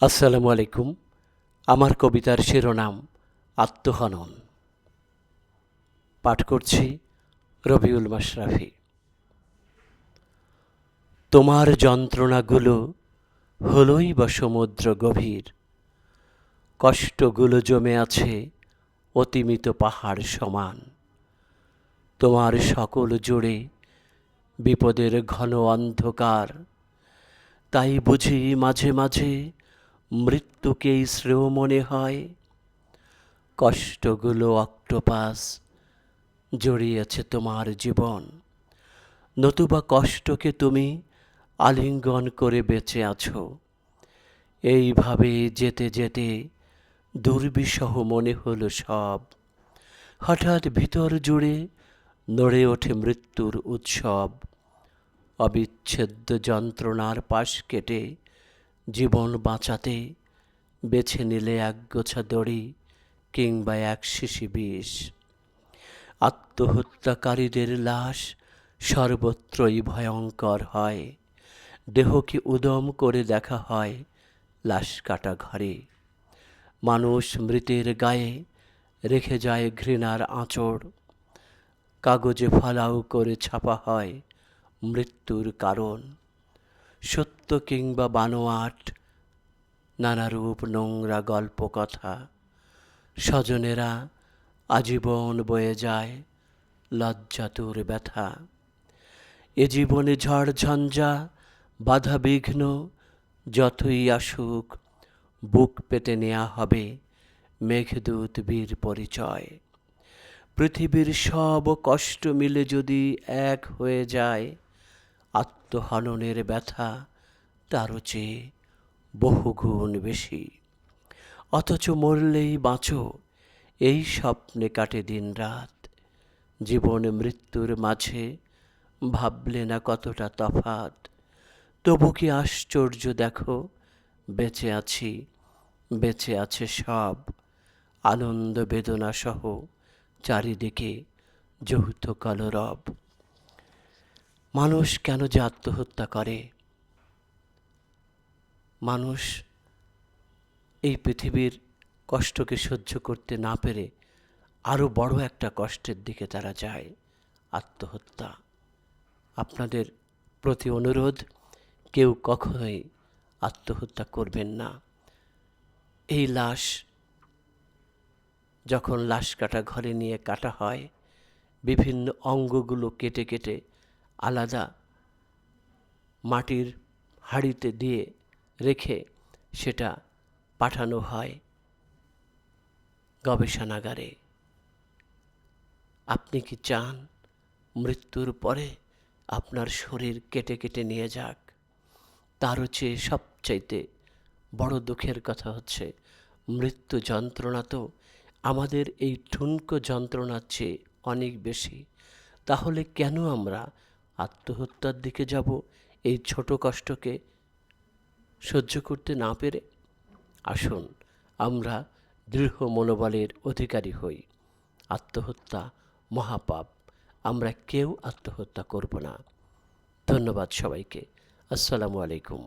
আসসালামু আলাইকুম। আমার কবিতার শিরোনাম, আত্মহনন। পাঠ করছি রবিউল মাশরাফি। তোমার যন্ত্রণাগুলো হলোই বা সমুদ্র গভীর। কষ্টগুলো জমে আছে অতিমিত পাহাড় সমান। তোমার সকল জুড়ে বিপদের ঘন অন্ধকার। তাই বুঝি মাঝে মাঝে মৃত্যুকেই শ্রেয় মনে হয়। কষ্টগুলো অক্টোপাস জড়িয়েছে তোমার জীবন। নতুবা কষ্টকে তুমি আলিঙ্গন করে বেঁচে আছো। এইভাবে যেতে যেতে দুর্বিষহ মনে হলো সব। হঠাৎ ভিতর জুড়ে নড়ে ওঠে মৃত্যুর উৎসব। অবিচ্ছেদ্য যন্ত্রণার পাশ কেটে জীবন বাঁচাতে, বেছে নিলে একগোছা দড়ি কিংবা এক শিশি বিষ। আত্মহত্যাকারীদের লাশ সর্বত্রই ভয়ঙ্কর হয়। দেহকে উদম করে দেখা হয় লাশ কাটা ঘরে। মানুষ মৃতের গায়ে রেখে যায় ঘৃণার আঁচড়। কাগজে ফালাও করে ছাপা হয় মৃত্যুর কারণ। সত্য কিংবা বানোয়াট নানা রূপ নোংরা গল্প কথা স্বজনেরা আজীবন বয়ে যায় লজ্জাতুর ব্যথা। এ জীবনে ঝড় ঝঞ্ঝা, বাধা বিঘ্ন যতই আসুক, বুক পেতে নেওয়া হবে মেঘদূত বীর পরিচয়। পৃথিবীর সব কষ্ট মিলে যদি এক হয়ে যায় আত্মহননের ব্যথা তারও চেয়ে বহুগুণ বেশি। অথচ মরলেই বাঁচো, এই স্বপ্নে কাটে দিন রাত জীবন মৃত্যুর মাঝে ভাবলে না কতটা তফাত। তবু কি আশ্চর্য দেখো, বেঁচে আছি, বেঁচে আছে সব। আনন্দ বেদনা সহ চারিদিকে যৌথ কলরব। মানুষ কেন যে আত্মহত্যা করে? মানুষ এই পৃথিবীর কষ্টকে সহ্য করতে না পেরে আরও বড় একটা কষ্টের দিকে তারা যায়, আত্মহত্যা। আপনাদের প্রতি অনুরোধ, কেউ কখনোই আত্মহত্যা করবেন না। এই লাশ যখন লাশ কাটা ঘরে নিয়ে কাটা হয়, বিভিন্ন অঙ্গগুলো কেটে কেটে আলাদা মাটির হাঁড়িতে দিয়ে রেখে সেটা পাঠানো হয় গবেষণাগারে। আপনি কি চান মৃত্যুর পরে আপনার শরীর কেটে কেটে নিয়ে যাক? তারও চেয়ে সবচাইতে বড় দুঃখের কথা হচ্ছে, মৃত্যু যন্ত্রণা তো আমাদের এই ঠুনকো যন্ত্রণার চেয়ে অনেক বেশি। তাহলে কেন আমরা আত্মহত্যার দিকে যাব, এই ছোট কষ্টকে সহ্য করতে না পেরে আসুন, আমরা দৃঢ় মনোবলের অধিকারী হই। আত্মহত্যা মহাপাপ, আমরা কেউ আত্মহত্যা করব না। ধন্যবাদ সবাইকে। আসসালামু আলাইকুম।